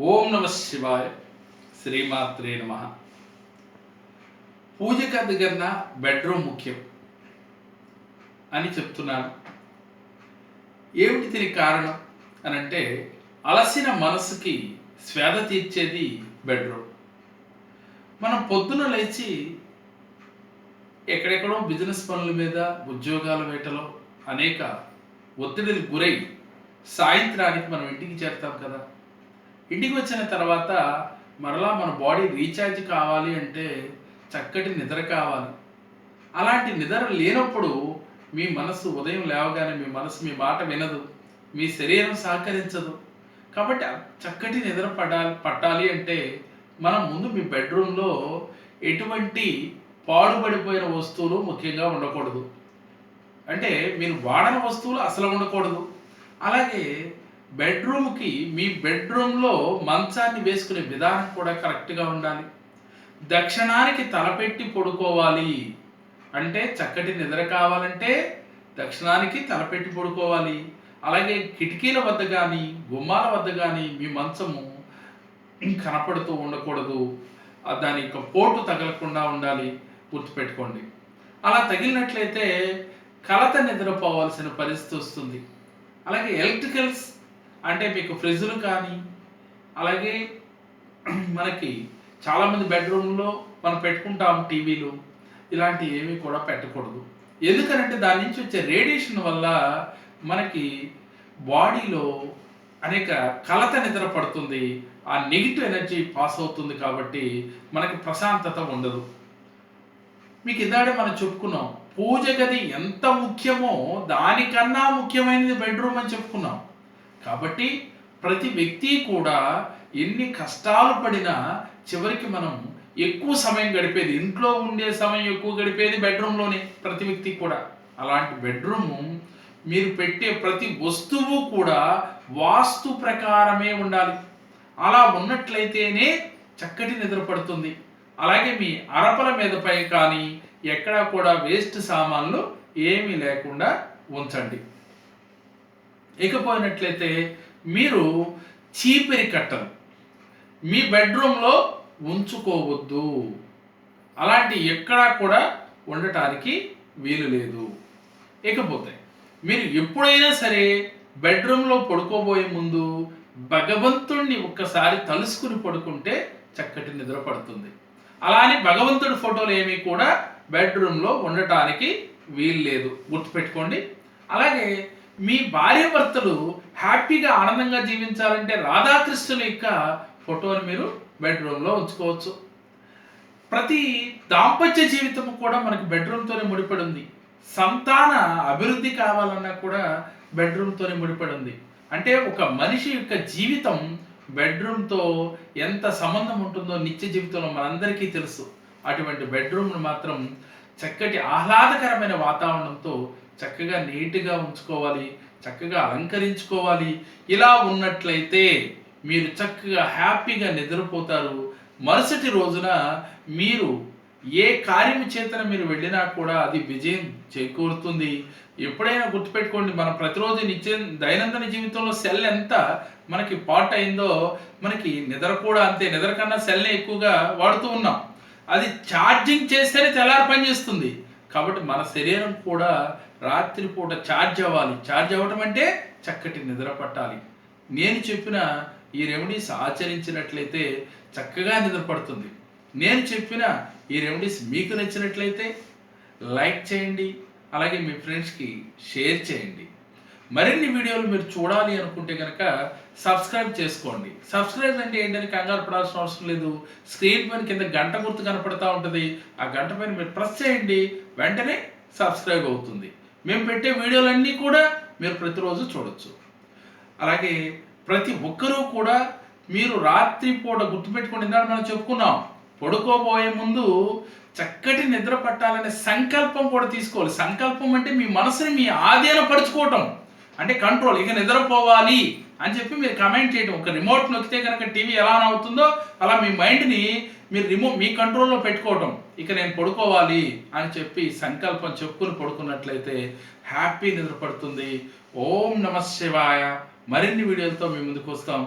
ఓం నమ శివాయ శ్రీమాత్రే నమ. పూజ కన్నా బెడ్రూమ్ ముఖ్యం అని చెప్తున్నాను. ఏమిటి దీనికి కారణం? అని అంటే అలసిన మనసుకి స్వేద తీర్చేది బెడ్రూమ్. మనం పొద్దున లేచి ఎక్కడెక్కడో బిజినెస్ పనుల మీద ఉద్యోగాల వేటలో అనేక ఒత్తిడికి గురై సాయంత్రానికి మనం ఇంటికి చేరుతాం కదా. ఇంటికి వచ్చిన తర్వాత మరలా మన బాడీ రీఛార్జ్ కావాలి అంటే చక్కటి నిద్ర కావాలి. అలాంటి నిద్ర లేనప్పుడు మీ మనసు ఉదయం లేవగానే మీ మనసు మీ మాట వినదు. మీ శరీరం సహకరించదు. కాబట్టి చక్కటి నిద్ర పడాలి పట్టాలి అంటే మనం ముందు మీ బెడ్రూమ్లో ఎటువంటి పాడుపడిపోయిన వస్తువులు ముఖ్యంగా ఉండకూడదు. అంటే మీరు వాడని వస్తువులు అసలు ఉండకూడదు. అలాగే బెడ్రూమ్కి మీ బెడ్రూమ్లో మంచాన్ని వేసుకునే విధానం కూడా కరెక్ట్గా ఉండాలి. దక్షిణానికి తలపెట్టి పడుకోవాలి అంటే చక్కటి నిద్ర కావాలంటే దక్షిణానికి తలపెట్టి పడుకోవాలి. అలాగే కిటికీల వద్ద కానీ గుమ్మాల వద్ద కానీ మీ మంచము కనపడుతూ ఉండకూడదు. దాని యొక్క పోటు తగలకుండా ఉండాలి. గుర్తుపెట్టుకోండి అలా తగిలినట్లయితే కలత నిద్రపోవాల్సిన పరిస్థితి వస్తుంది. అలాగే ఎలక్ట్రికల్స్ అంటే మీకు ఫ్రిడ్జ్లు కానీ అలాగే మనకి చాలామంది బెడ్రూమ్లో మనం పెట్టుకుంటాం టీవీలు ఇలాంటి ఏమీ కూడా పెట్టకూడదు. ఎందుకనంటే దాని నుంచి వచ్చే రేడియేషన్ వల్ల మనకి బాడీలో అనేక కలత నిద్ర పడుతుంది. ఆ నెగిటివ్ ఎనర్జీ పాస్ అవుతుంది కాబట్టి మనకి ప్రశాంతత ఉండదు. మీకు ఇందాడే మనం చెప్పుకున్నాం పూజ గది ఎంత ముఖ్యమో దానికన్నా ముఖ్యమైనది బెడ్రూమ్ అని చెప్పుకున్నాం. కాబట్టి ప్రతి వ్యక్తి కూడా ఎన్ని కష్టాలు పడినా చివరికి మనం ఎక్కువ సమయం గడిపేది ఇంట్లో ఉండే సమయం ఎక్కువ గడిపేది బెడ్రూమ్లోనే ప్రతి వ్యక్తి కూడా. అలాంటి బెడ్రూమ్ మీరు పెట్టే ప్రతి వస్తువు కూడా వాస్తు ప్రకారమే ఉండాలి. అలా ఉన్నట్లయితేనే చక్కటి నిద్ర పడుతుంది. అలాగే మీ అరపల మీదపై కానీ ఎక్కడా కూడా వేస్ట్ సామాన్లు ఏమీ లేకుండా ఉంచండి. ఇకపోయినట్లయితే మీరు చీపిరి కట్టలు మీ బెడ్రూమ్లో ఉంచుకోవద్దు. అలాంటి ఎక్కడా కూడా ఉండటానికి వీలు లేదు. ఇకపోతే మీరు ఎప్పుడైనా సరే బెడ్రూమ్లో పడుకోబోయే ముందు భగవంతుణ్ణి ఒక్కసారి తలుసుకుని పడుకుంటే చక్కటి నిద్ర పడుతుంది. అలానే భగవంతుడి ఫోటోలు ఏమీ కూడా బెడ్రూమ్లో ఉండటానికి వీలు లేదు. గుర్తుపెట్టుకోండి. అలాగే మీ భార్య భర్తలు హ్యాపీగా ఆనందంగా జీవించాలంటే రాధాకృష్ణుల యొక్క ఫోటోని మీరు బెడ్రూమ్లో ఉంచుకోవచ్చు. ప్రతి దాంపత్య జీవితం కూడా మనకి బెడ్రూమ్తోనే ముడిపడి ఉంది సంతాన అభివృద్ధి కావాలన్నా కూడా బెడ్రూమ్తోనే ముడిపడి ఉంది అంటే ఒక మనిషి యొక్క జీవితం బెడ్రూమ్తో ఎంత సంబంధం ఉంటుందో నిత్య జీవితంలో మనందరికీ తెలుసు. అటువంటి బెడ్రూమ్ను మాత్రం చక్కటి ఆహ్లాదకరమైన వాతావరణంతో చక్కగా నీట్గా ఉంచుకోవాలి చక్కగా అలంకరించుకోవాలి. ఇలా ఉన్నట్లయితే మీరు చక్కగా హ్యాపీగా నిద్రపోతారు. మరుసటి రోజున మీరు ఏ కార్యం చేతన మీరు వెళ్ళినా కూడా అది విజయం చేకూరుతుంది. ఎప్పుడైనా గుర్తుపెట్టుకోండి మనం ప్రతిరోజు నిత్యం దైనందిన జీవితంలో సెల్ ఎంత మనకి పాట్ అయిందో మనకి నిద్ర కూడా అంతే. నిద్ర కన్నా సెల్ని ఎక్కువగా వాడుతూ ఉన్నాం. అది ఛార్జింగ్ చేస్తేనే తెల్లారి పనిచేస్తుంది కాబట్టి మన శరీరం కూడా రాత్రిపూట ఛార్జ్ అవ్వాలి. ఛార్జ్ అవ్వటం అంటే చక్కటి నిద్ర పట్టాలి. నేను చెప్పిన ఈ రెమెడీస్ ఆచరించినట్లయితే చక్కగా నిద్ర పడుతుంది. నేను చెప్పిన ఈ రెమెడీస్ మీకు నచ్చినట్లయితే లైక్ చేయండి. అలాగే మీ ఫ్రెండ్స్కి షేర్ చేయండి. మరిన్ని వీడియోలు మీరు చూడాలి అనుకుంటే కనుక సబ్స్క్రైబ్ చేసుకోండి. సబ్స్క్రైబ్ అంటే ఏంటని కంగారు పడాల్సిన అవసరం లేదు. స్క్రీన్ పైన కింద గంట గుర్తు కనపడతా ఉంటుంది. ఆ గంట పైన మీరు ప్రెస్ చేయండి. వెంటనే సబ్స్క్రైబ్ అవుతుంది. మేము పెట్టే వీడియోలన్నీ కూడా మీరు ప్రతిరోజు చూడొచ్చు. అలాగే ప్రతి ఒక్కరూ కూడా మీరు రాత్రి పూట గుర్తుపెట్టుకోండి ఇందాక మనం చెప్పుకున్నాం పడుకోబోయే ముందు చక్కటి నిద్ర పట్టాలనే సంకల్పం కూడా తీసుకోవాలి. సంకల్పం అంటే మీ మనసుని మీ ఆధీనపరుచుకోవటం అంటే కంట్రోల్ ఇక నిద్రపోవాలి అని చెప్పి మీరు కమెంట్ చేయడం ఒక రిమోట్ నొక్కితే కనుక టీవీ ఎలా అవుతుందో అలా మీ మైండ్ని మీరు రిమోట్ మీ కంట్రోల్లో పెట్టుకోవటం. ఇక నేను పడుకోవాలి అని చెప్పి సంకల్పం చెప్పుకుని పడుకున్నట్లయితే హ్యాపీ నిద్ర పడుతుంది ఓం నమ శివాయ. మరిన్ని వీడియోలతో మీ ముందుకు వస్తాం.